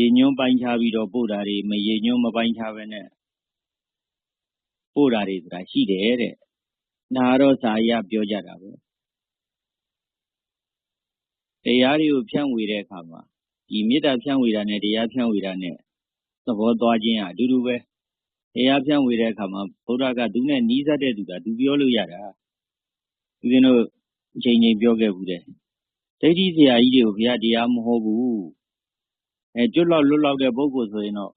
ရေညွှန်းပိုင်းခြားပြီးတော့ ပို့တာတွေမရေညွှန်းမပိုင်းခြားပဲနဲ့ ပို့တာတွေဆိုတာ ရှိတယ်တဲ့ ဒါကတော့ စာအရ ပြောကြတာပဲ တရားတွေကို ဖြန့်ဝေတဲ့အခါမှာဒီမေတ္တာဖြန့်ဝေတာနဲ့ တရားဖြန့်ဝေတာနဲ့ သဘောသွားခြင်းဟာအတူတူပဲ တရားဖြန့်ဝေတဲ့အခါမှာဘုရားကသူနဲ့နီးစပ်တဲ့သူကသူပြောလို့ရတာ ဦးဇင်းတို့အချိန်ချင်းပြောခဲ့ဘူးတဲ့ဒိဋ္ဌိဆရာကြီးတွေကို ဘုရားတရားမဟောဘူး အဲကျွတ်လောက်လွတ်လောက်တဲ့ပုဂ္ဂိုလ်ဆိုရင်တော့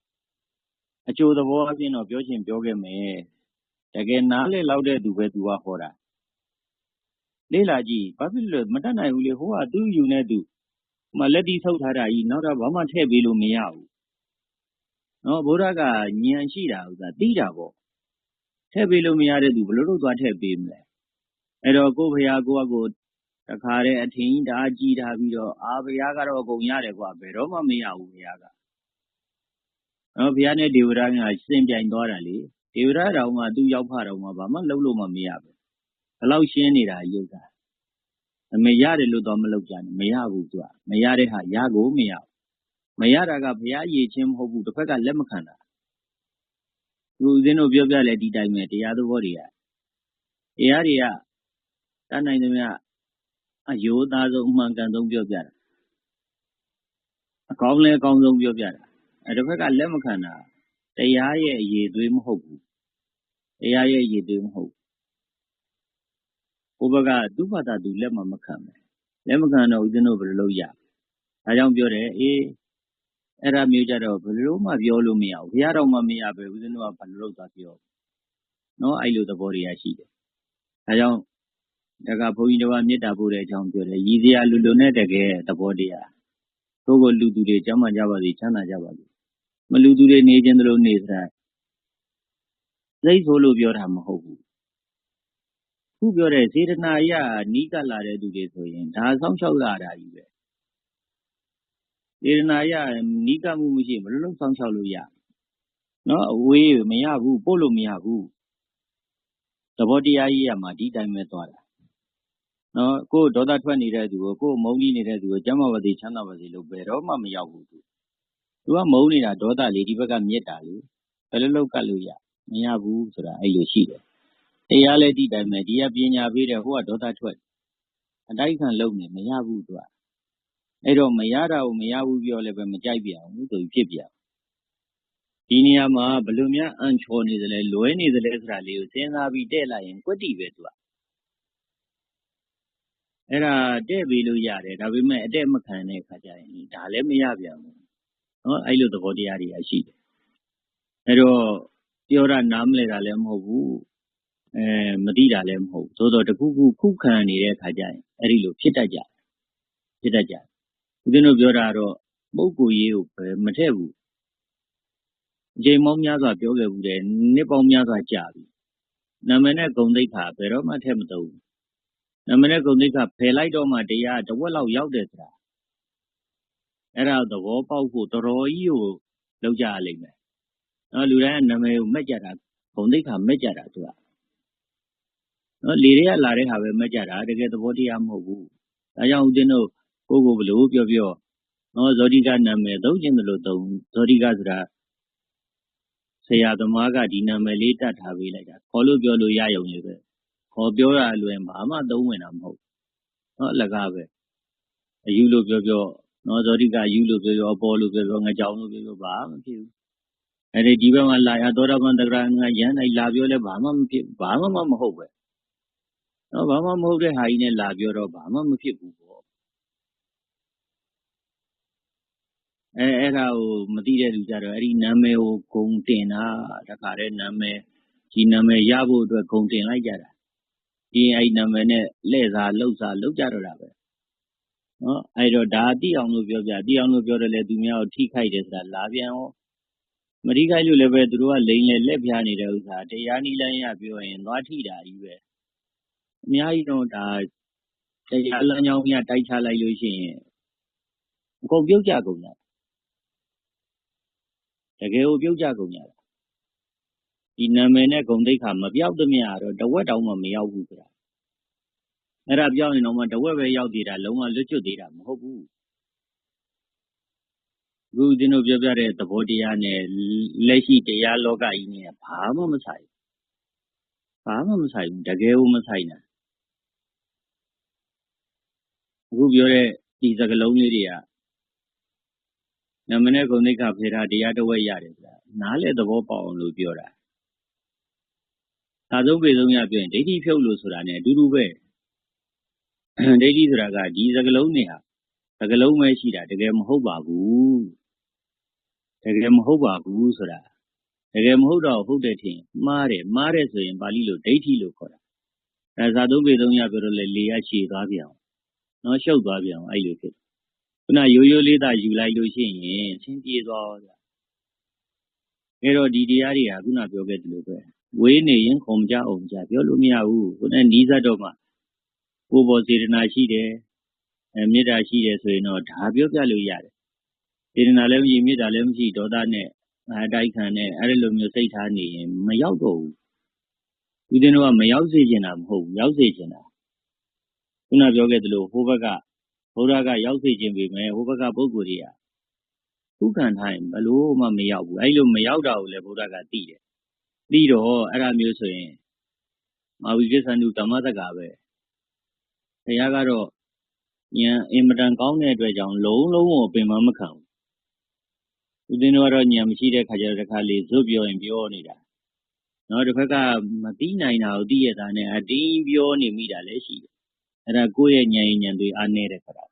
အကျိုးသဘောအချင်းတော့ပြောချင်ပြောခဲ့မယ်တကယ်နားလည်လောက်တဲ့သူပဲသူကဟောတာလေးလာကြည့်ဘာဖြစ်လို့မတတ်နိုင်ဘူးလေဟိုကသူ့ယူနေသူမလက်တီထုတ်ထားတာကြီးနောက်တော့ဘာမှထည့်ပေးလို့မရဘူးနော်ဘုရားကဉာဏ်ရှိတာဥစ္စာသိတာပေါ့ထည့်ပေးလို့မရတဲ့သူဘယ်လိုလုပ်သွားထည့်ပေးမလဲအဲ့တော့ကိုဘုရားကိုကကို တခါတည်း အထင်ကြီးဒါကြည်ထားပြီးတော့ အာ ဘုရားကတော့ အကုန်ရတယ်ကွာဘယ်တော့မှ မရဘူး ဘုရားကနော်ဘုရားနဲ့ ဒေဝရကစင်ပြိုင်သွားတာလေ ဒေဝရတော်မှ သူ့ရောက်ဖတော်မှ ဘာမှလုပ်လို့မှ မရဘူးဘလောက်ရှင်းနေတာ ရုပ်တာအမေရတယ်လို့တော့မလုပ်ကြနဲ့ မရဘူး သူက မရတဲ့ဟာ ရကိုမရဘူး မရတာက ဘုရားရည်ချင်းမဟုတ်ဘူးတစ်ဖက်က လက်မခံတာသူဦးဇင်းတို့ ပြောပြလဲဒီတိုင်းပဲ တရားသဘောတွေက တရားတွေက တတ်နိုင်သမျှ အယိုးသားဆုံးအမှန်ကန်ဆုံးပြောပြတာအကောင်းလဲအကောင်းဆုံးပြောပြတာအဲတစ်ဖက်ကလက်မခံတာတရားရဲ့အရေးသွေးမဟုတ်ဘူးတရားရဲ့အရေးသွေးမဟုတ်ဘူးဘုဘကသူ့ဘာသာသူလက်မမခံပဲလက်မခံတော့ဦးဇင်းတို့ဘယ်လိုလုပ်ရဒါကြောင့်ပြောတယ်အေးအဲ့ဒါမျိုးကြတော့ဘယ်လိုမှပြောလို့မရဘူးဘုရားတော်မှမရပဲဦးဇင်းတို့ကဘယ်လိုလုပ်သွားပြောနော်အဲ့လိုသဘောတွေကရှိတယ်ဒါကြောင့် ဒါကဘုန်းကြီးတော်ကမေတ္တာပို့တဲ့အကြောင်းပြောတယ်ရည်စရာလူလူနဲ့တကယ်သဘောတရားသို့ကိုလူသူတွေကျမ်းမာကြပါစေချမ်းသာကြပါစေမလူသူတွေနေခြင်းသလိုနေစရာစိတ်ဆိုလို့ပြောတာမဟုတ်ဘူးခုပြောတဲ့စေတနာရနီးကပ်လာတဲ့သူတွေဆိုရင်ဒါဆောင်းလျှောက်လာတာကြီးပဲစေတနာရနီးကပ်မှုမရှိဘယ်လိုလုပ်ဆောင်းလျှောက်လို့ရနော်အဝေးမရဘူးပို့လို့မရဘူးသဘောတရားကြီးရမှာဒီတိုင်းပဲသွားတာ နော်ကိုယ်ဒေါသထွက်နေတဲ့သူကိုကိုယ်မုန်းကြီးနေတဲ့သူကိုကျမ်းမာပါစေချမ်းသာပါစေလို့ဘယ်တော့မှမရောက်ဘူးသူသူကမုန်းနေတာဒေါသလေဒီဘက်ကမြစ်တာလေဘယ်လိုလုပ်ကတ်လို့ရမရဘူးဆိုတာအဲ့လိုရှိတယ်တရားလည်းဒီတိုင်းပဲဒီကပညာပေးတယ်ဟိုကဒေါသထွက်အတိုက်ခံလုံနေမရဘူးသူကအဲ့တော့မရတာကိုမရဘူးပြောလည်းပဲမကြိုက်ပြအောင်ဆိုပြီးဖြစ်ပြဒီနေရာမှာဘယ်လိုများအန်ချော်နေသလဲလွဲနေသလဲဆိုတာလေးကိုစဉ်းစားပြီးတဲ့လိုက်ရင်ကွက်တီပဲသူက အဲ့ဒါတဲ့ပြီးလို့ရတယ်ဒါပေမဲ့အတဲ့မခံတဲ့ခါကျရင်ဒါလည်းမရပြန်ဘူးနော်အဲ့လိုသဘောတရားတွေကရှိတယ်အဲ့တော့ပြောတာနားမလဲတာလည်းမဟုတ်ဘူးအဲမသိတာလည်းမဟုတ်သို့တော့တခုခုခုခံနေတဲ့ခါကျရင်အဲ့ဒီလိုဖြစ်တတ်ကြဖြစ်တတ်ကြဦးဇင်းတို့ပြောတာတော့ပုဂ္ဂိုလ်ရေးကိုပဲမထည့်ဘူးအချိန်ပေါင်းများစွာပြောခဲ့ဘူးတယ်နှစ်ပေါင်းများစွာကြာပြီနာမည်နဲ့ဂုံသိက္ခာဘယ်တော့မှထည့်မသုံးဘူးန မနဲ့ဂုံတိတ်ကဖယ်လိုက်တော့မှ တရားတဝက်လောက်ရောက်တယ်ဆိုတာအဲ့ဒါသဘောပေါက်ဖို့ တော်တော်ကြီးကိုလောက်ကြရလိမ့်မယ်နော် လူတိုင်းက နာမည်ကိုမက်ကြတာ ဂုံတိတ်ခါမက်ကြတာ သူက နော် လေတွေကလာတဲ့ဟာပဲ မက်ကြတာ တကယ်သဘောတရား မဟုတ်ဘူး ဒါကြောင့် ဦးဇင်းတို့ ကိုကိုဘလို့ပြောပြောနော်ဇောတိကနာမည် သုံးခြင်းမလို့သုံး ဇောတိကဆိုတာ ဆရာသမားက ဒီနာမည်လေးတတ်ထားပေးလိုက်တာ ခေါ်လို့ပြောလို့ရယုံနေပဲ ဟောပြောတာလွယ်ဘာမှသုံးဝင်တာမဟုတ်နော်အလကားပဲအယူလို့ပြောပြောနော်ဇောတိကအယူလို့ပြောပြောပေါ်လို့ပြောပြောငကြောင်လို့ပြောပြောဘာမှမဖြစ်ဘူးအဲ့ဒီဒီဘက်မှာလာရသောတာပန်တဂရငါရန်နိုင်လာပြောလဲဘာမှမဖြစ်ဘာမှမဟုတ်ပဲနော်ဘာမှမဟုတ်တဲ့ဟာကြီးနဲ့လာပြောတော့ဘာမှမဖြစ်ဘူးပေါ့အဲအဲ့ဒါကိုမသိတဲ့လူကြတော့အဲ့ဒီနာမည်ကိုဂုံတင်တာတခါတည်းနာမည်ဒီနာမည်ရဖို့အတွက်ဂုံတင်လိုက်ကြတာ ဒီအဲ့နာမည်နဲ့လှည့်စားလှုပ်စားလှုပ်ကြတော့တာပဲနော်အဲ့တော့ဒါတိအောင်လို့ပြောပြတိအောင်လို့ပြောတယ်လေသူများကိုထိခိုက်တယ်ဆိုတာလာပြန်ရောမထိခိုက်လို့လည်းပဲသူတို့ကလိန်လေလက်ပြားနေတဲ့ဥစ္စာတရားနည်းလမ်းရပြောရင်သွားထိတာကြီးပဲအများကြီးတော့ဒါတရားလမ်းကြောင်းကြီးတိုက်ချလိုက်လို့ရှိရင်အကုန်ပြုတ်ကြကုန်တာတကယ်ကိုပြုတ်ကြကုန်ကြတာ ဒီနာမည်နဲ့ဂုံတိတ်ခါမပြောက်သမျှတော့တဝက်တောင်မှမရောက်ဘူးဆိုတာအဲ့ဒါပြောင်းရင်တော့မှတဝက်ပဲရောက်သေးတာလုံးဝလွတ်ကျွတ်သေးတာမဟုတ်ဘူးအခုဦးဇင်းတို့ပြောပြတဲ့သဘောတရားနဲ့လက်ရှိတရားလောကကြီးနဲ့ဘာမှမဆိုင်ဘာမှမဆိုင်ဘူးတကယ်ကိုမဆိုင်တာအခုပြောတဲ့ဒီစကလုံးလေးတွေကနမနဲ့ဂုဏိကဖေတာတရားတစ်ဝက်ရတယ်ဆိုတာနားလေသဘောပေါက်အောင်လို့ပြောတာ သာဆုံးပေဆုံးရပြောရင်ဒိဋ္ဌိဖြုတ်လို့ဆိုတာ ਨੇ အတူတူပဲဒိဋ္ဌိဆိုတာကဒီစကလုံးတွေဟာစကလုံးပဲရှိတာတကယ်မဟုတ်ပါဘူးတကယ်မဟုတ်ပါဘူးဆိုတာတကယ်မဟုတ်တော့ဟုတ်တဲ့ထင်မှားတယ်မှားတယ်ဆိုရင်ပါဠိလိုဒိဋ္ဌိလို့ခေါ်တာအဲသာသုံးပေသုံးရပြောလို့လေလေရရှည်သွားပြန်အောင်နော်ရှုပ်သွားပြန်အောင်အဲ့လိုဖြစ်ခုနရိုးရိုးလေးသာယူလိုက်လို့ရှိရင်အချင်းပြေသွားကြအဲတော့ဒီတရားတွေဟာခုနပြောခဲ့သလိုပဲ ဝေးနေရင်ခုံကြအောင်ကြပြောလို့မရဘူးခုနနီးစပ်တော့မှကိုယ်ပေါ်စေတနာရှိတယ်အဲမေတ္တာရှိတယ်ဆိုရင်တော့ဒါပြောပြလို့ရတယ်စေတနာလည်းမရှိမေတ္တာလည်းမရှိဒေါသနဲ့အတိုက်ခံနဲ့အဲ့ဒီလိုမျိုးစိတ်ထားနေရင်မရောက်တော့ဘူးဦးဇင်းတို့ကမရောက်စေချင်တာမဟုတ်ဘူးရောက်စေချင်တာခုနပြောခဲ့သလိုဟိုဘက်ကဘုရားကရောက်စေခြင်းပေမဲ့ဟိုဘက်ကပုဂ္ဂိုလ်တွေကခုခံထားရင်ဘလို့မှမရောက်ဘူးအဲ့လိုမရောက်တာကိုလည်းဘုရားကသိတယ် သိတော့အဲ့ဒါမျိုးဆိုရင်မာဝိကိသန္တုဓမ္မတက္ကပဲဘုရားကတော့ဉာဏ်အင်မတန်ကောင်းတဲ့အတွက်ကြောင့်လုံးလုံးကိုပင်မမခံဘူးဦးဇင်းတို့ကတော့ဉာဏ်မရှိတဲ့ခါကျတော့တစ်ခါလေဇွတ်ပြောရင်ပြောနေတာနော်တစ်ဖက်ကမသိနိုင်တာကိုသိရတာနဲ့အတင်းပြောနေမိတာလည်းရှိတယ်အဲ့ဒါကိုယ့်ရဲ့ဉာဏ်ဉာဏ်တွေအားနေတဲ့ခါ